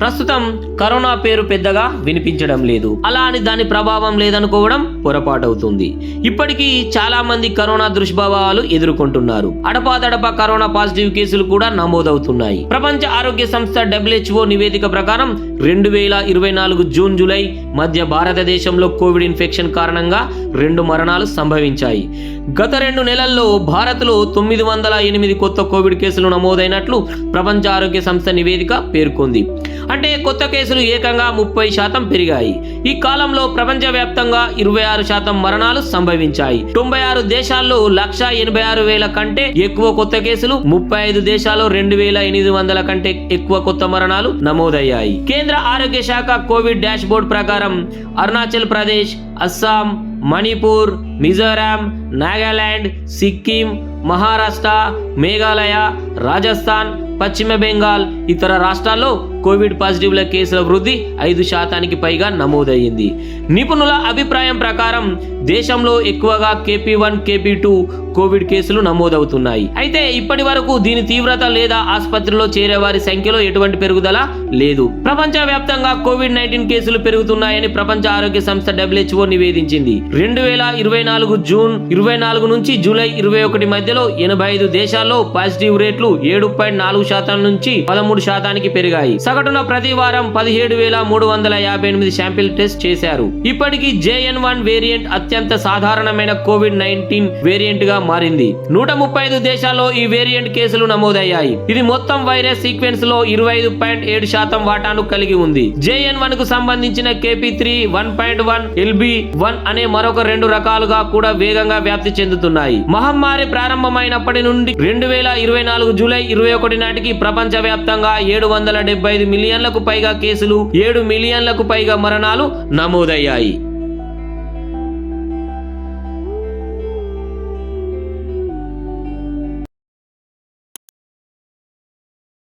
ప్రస్తుతం కరోనా పేరు పెద్దగా వినిపించడం లేదు. అలా అని దాని ప్రభావం లేదనుకోవడం పొరపాటవుతుంది. ఇప్పటికీ చాలా మంది కరోనా దుష్ప్రభావాలు ఎదుర్కొంటున్నారు. అడపాదడపా కరోనా పాజిటివ్ కేసులు కూడా నమోదవుతున్నాయి. ప్రపంచ ఆరోగ్య సంస్థ డబ్ల్యూహెచ్ఓ నివేదిక ప్రకారం రెండు వేల ఇరవై నాలుగు జూన్ జూలై మధ్య భారతదేశంలో కోవిడ్ ఇన్ఫెక్షన్ కారణంగా రెండు మరణాలు సంభవించాయి. గత రెండు నెలల్లో భారత్లో తొమ్మిది వందల ఎనిమిది కొత్త కోవిడ్ కేసులు నమోదైనట్లు ప్రపంచ ఆరోగ్య సంస్థ నివేదిక పేర్కొంది. అంటే కొత్త కేసులు ఏకంగా ముప్పై శాతం పెరిగాయి. ఈ కాలంలో ప్రపంచవ్యాప్తంగా ఇరవై ఆరు శాతం మరణాలు సంభవించాయి. తొంభై ఆరు దేశాల్లో లక్ష ఎనభై ఆరు వేల కంటే ఎక్కువ కొత్త కేసులు ముప్పై ఐదు దేశాల్లో రెండు వేల ఎనిమిది వందల కంటే ఎక్కువ కొత్త మరణాలు నమోదయ్యాయి. కేంద్ర ఆరోగ్య శాఖ కోవిడ్ డాష్ బోర్డ్ ప్రకారం అరుణాచల్ ప్రదేశ్ అస్సాం మణిపూర్ మిజోరాం నాగాలాండ్ సిక్కిం మహారాష్ట్ర మేఘాలయ రాజస్థాన్ పశ్చిమ బెంగాల్ ఇతర రాష్ట్రాల్లో కోవిడ్ పాజిటివ్ల కేసుల వృద్ధి ఐదు శాతానికి పైగా నమోదయ్యింది. నిపుణుల అభిప్రాయం ప్రకారం దేశంలో ఎక్కువగా KP one KP two covid కేసులు నమోదవుతున్నాయి. అయితే ఇప్పటి వరకు దీని తీవ్రత లేదా ఆసుపత్రిలో చేరే వారి సంఖ్యలో ఎటువంటి పెరుగుదల లేదు. ప్రపంచ వ్యాప్తంగా కోవిడ్ నైన్టీన్ కేసులు పెరుగుతున్నాయని ప్రపంచ ఆరోగ్య సంస్థ డబ్ల్యూహెచ్ఓ నివేదించింది. రెండు వేల ఇరవై నాలుగు జూన్ ఇరవై నాలుగు నుంచి జూలై ఇరవై ఒకటి మధ్యలో ఎనభై ఐదు దేశాల్లో పాజిటివ్ రేట్లు ఏడు పాయింట్ నాలుగు శాతం నుంచి పదమూడు శాతానికి పెరిగాయి. సగటున ప్రతి వారం పదిహేడు వేల మూడు వందల యాభై ఎనిమిది శాంపిల్ టెస్ట్ చేశారు. ఇప్పటికీ జేఎన్ వన్ వేరియంట్ అత్యంత సాధారణమైన కోవిడ్ నైన్టీన్ వేరియంట్గా మారింది. నూట ముప్పై ఐదు దేశాల్లో ఈ వేరియంట్ కేసులు నమోదయ్యాయి. ఇది మొత్తం వైరస్ సీక్వెన్స్లో ఇరవై ఐదు పాయింట్ ఏడు శాతం వాటాను కలిగి ఉంది. జేఎన్ వన్కు సంబంధించిన KP three one point one LB one అనే మరొక రెండు రకాలుగా కూడా వేగంగా వ్యాప్తి చెందుతున్నాయి. మహమ్మారి ప్రారంభమైనప్పటి నుండి రెండు వేల ఇరవై నాలుగు జూలై ఇరవై ఒకటి నాటికి ప్రపంచ వ్యాప్తంగా ఏడు వందల డెబ్బై మిలియన్లకు పైగా కేసులు ఏడు మిలియన్లకు పైగా మరణాలు నమోదయ్యాయి.